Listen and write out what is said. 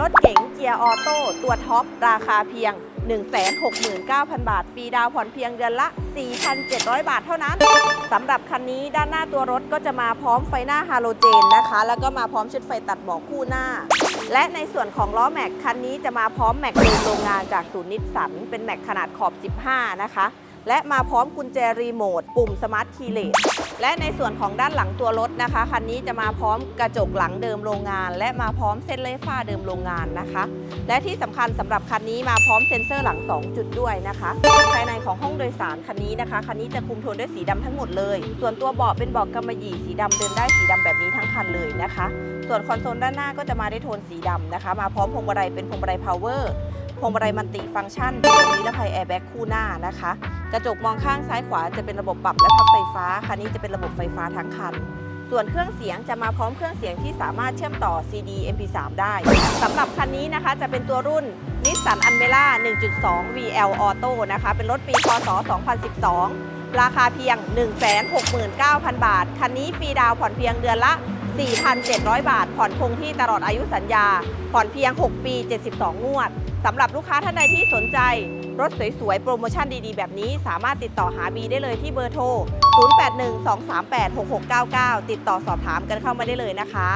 รถเก๋งเกียร์ออโต้ตัวท็อป ราคาเพียง 169,000 บาท ฟรีดาวผ่อนเพียงเดือนละ 4,700 บาทเท่านั้นสำหรับคันนี้ด้านหน้าตัวรถก็จะมาพร้อมไฟหน้าฮาโลเจนนะคะ แล้วก็มาพร้อมชุดไฟตัดเบาะคู่หน้า และในส่วนของล้อแม็กคันนี้จะมาพร้อมแม็กดิมโรงงานจากศูนย์นิสสันเป็นแม็กขนาดขอบ 15 นะคะ และมาพร้อมกุญแจรีโมทปุ่มสมาร์ทคีย์เลสและในส่วนของด้านหลังตัวรถนะคะ คันนี้จะมาพร้อมกระจกหลังเดิมโรงงาน และมาพร้อมเส้นเล่ฟ้าเดิมโรงงานนะคะ และที่สำคัญสำหรับคันนี้มาพร้อมเซ็นเซอร์หลัง 2 จุดด้วยนะคะภายในของห้องโดยสารคันนี้นะคะคันนี้จะคุมโทนด้วยสีดำทั้งหมดเลย ส่วนตัวเบาะเป็นเบาะกำมะหยี่สีดำเดินได้สีดำแบบนี้ทั้งคันเลยนะคะ ส่วนคอนโซลด้านหน้าก็จะมาได้โทนสีดำนะคะ มาพร้อมพวงมาลัยเป็นพวงมาลัยพาวเวอร์ พวงมาลัยมันติฟังก์ชันเป็นนิรภัยแอร์แบ็กคู่หน้านะคะ กระจกมองข้างซ้ายขวาจะเป็นระบบปรับและพับไฟฟ้า คันนี้จะเป็นระบบไฟฟ้าทั้งคัน ส่วนเครื่องเสียงจะมาพร้อมเครื่องเสียงที่สามารถเชื่อมต่อ CD MP3 ได้สำหรับคันนี้นะคะจะเป็นตัวรุ่น Nissan Almera 1.2 VL Auto นะคะ เป็นรถปีพศ 2012 ราคาเพียง 169,000 บาท คันนี้ฟรีดาวผ่อนเพียงเดือนละ 4,700 บาท ผ่อนคงที่ตลอดอายุสัญญา ผ่อนเพียง 6 ปี 72 งวด สำหรับลูกค้าท่านใดที่สนใจ รถสวยๆ โปรโมชั่นดีๆ แบบนี้ สามารถติดต่อหาบีได้เลยที่เบอร์โทร 0812386699 ติดต่อสอบถามกันเข้ามาได้เลยนะคะ